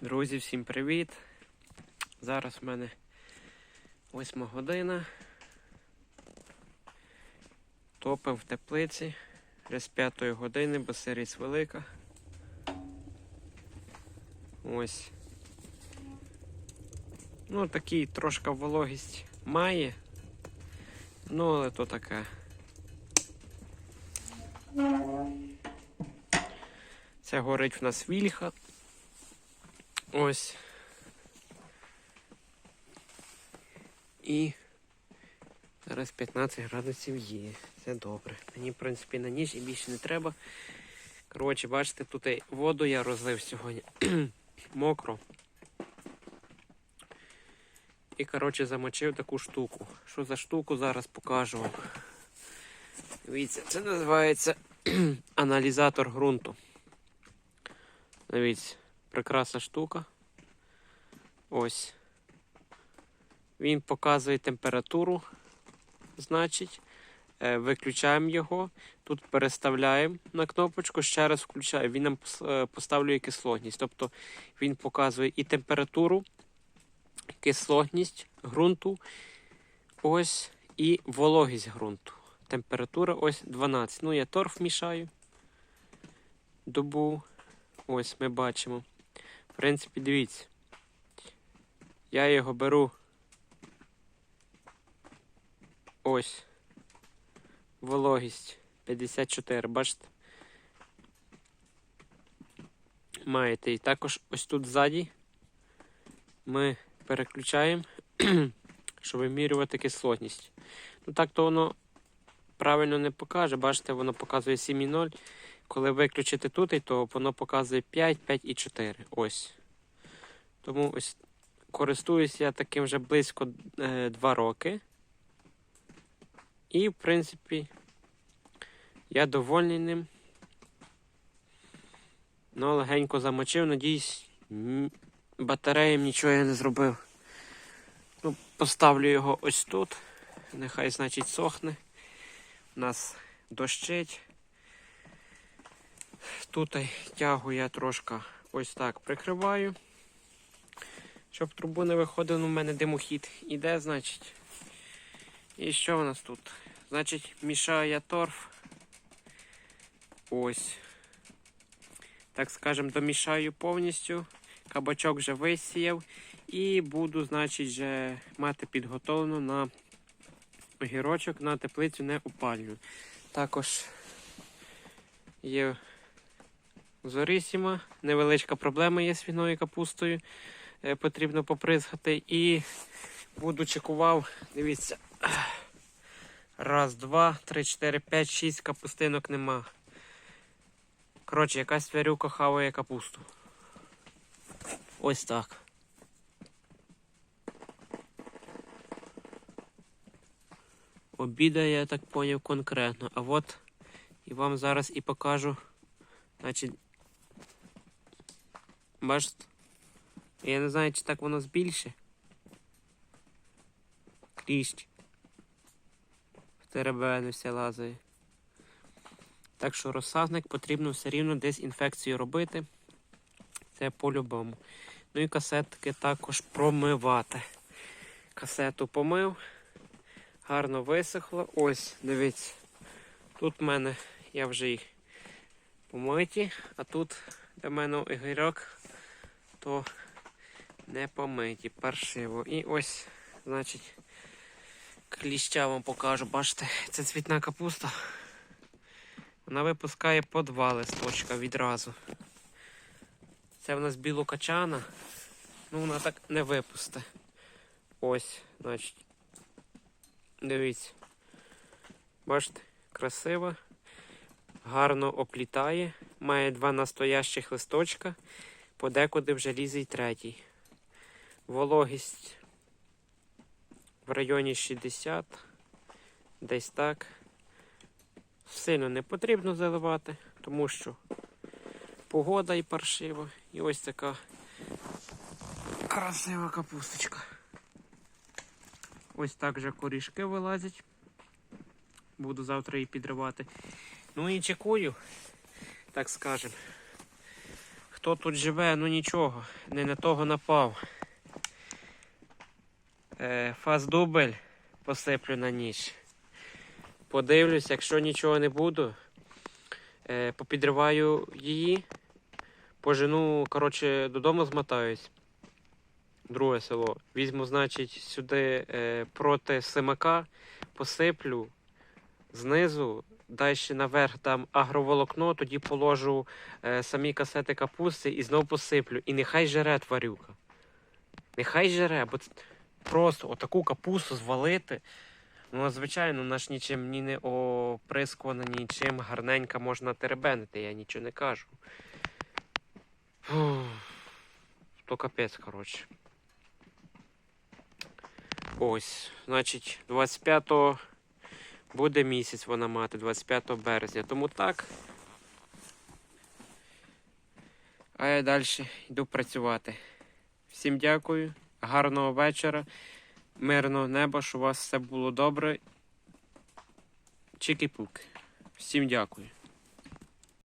Друзі, всім привіт! Зараз в мене 8 година. Топим в теплиці. З 5 години, бо сирість велика. Ось. Ну, такий трошки вологість має. Ну, але то таке. Це горить в нас вільха. Ось. І зараз 15 градусів є. Це добре. Мені, в принципі, на ніч і більше не треба. Коротше, бачите, тут і воду я розлив сьогодні. Мокро. І, коротше, замочив таку штуку. Що за штуку, зараз покажу вам. Дивіться, це називається аналізатор ґрунту. Дивіться, прекрасна штука. Ось. Він показує температуру, значить. Е, Виключаємо його. Тут переставляємо на кнопочку, ще раз включаємо. Він нам е, поставлює кислотність. Тобто він показує і температуру, кислотність ґрунту, ось, і вологість ґрунту. Температура ось 12. Ну, я торф мішаю. Добу. Ось ми бачимо. В принципі, дивіться. Я його беру. Ось. Вологість 54, бачите? Маєте. І також ось тут ззаді ми переключаємо, щоб вимірювати кислотність. Ну так то воно правильно не покаже. Бачите, воно показує 7,0. Коли виключити тут, то воно показує 5, 5 і 4. Ось. Тому ось користуюсь я таким вже близько е, 2 роки. І, в принципі, я довольний ним. Ну, легенько замочив, надіюсь, м, батареям нічого я не зробив. Ну, поставлю його ось тут. Нехай, значить, сохне. У нас дощить. Тут тягу я трошки ось так прикриваю. Щоб трубу не виходив, ну, у мене димохід іде, значить. І що у нас тут? Значить, мішаю я торф. Ось. Так скажем, домішаю повністю. Кабачок вже висіяв. І буду, значить, вже мати підготовлену на огірочок на теплицю не упалюю. Також є зорисіма. Невеличка проблема є з свіною капустою. Е, Потрібно попризгати. І буду чекував. Дивіться. Раз, два, три, чотири, п'ять, шість капустинок нема. Коротше, якась тварюка хаває капусту. Ось так. Обідає, я так поняв, конкретно. А от і вам зараз і покажу. Значить. Бачите? Я не знаю, чи так воно збільше. Кліщ. В теребені все лазає. Так що розсадник потрібно все рівно десь інфекцію робити. Це по-любому. Ну і касетки також промивати. Касету помив, гарно висохло. Ось, дивіться. Тут в мене я вже їх помиті, а тут, в мене огірок, то не помиті, паршиво. І ось, значить, кліща вам покажу. Бачите, це цвітна капуста. Вона випускає по два листочка відразу. Це в нас білокачана. Ну, вона так не випусте. Ось, значить. Дивіться. Бачите, красива. Гарно оплітає. Має два настоящих листочка. Подекуди вже лізе третій. Вологість в районі 60. Десь так. Сильно не потрібно заливати, тому що погода і паршива. І ось така красива капусточка. Ось так же корішки вилазять. Буду завтра її підривати. Ну і чекую, так скажем. Хто тут живе, ну нічого, не на того напав. Е, фаз дубль посиплю на ніч. Подивлюсь, якщо нічого не буду, е, попідриваю її, пожену, коротше, додому змотаюсь. Друге село. Візьму, значить, сюди е, проти симака, посиплю знизу, далі наверх дам агроволокно, тоді положу е, самі касети капусти і знов посиплю. І нехай жере тварюка. Нехай жере, бо просто отаку капусту звалити. Ну, звичайно, вона ж нічим ні не оприскувана, нічим гарненька можна теребенити, я нічого не кажу. Фух, то капець, коротше. Ось, значить, 25-го буде місяць вона мати, 25 березня. Тому так. А я далі йду працювати. Всім дякую, гарного вечора, мирного неба, щоб у вас все було добре. Чики-пуки. Всім дякую.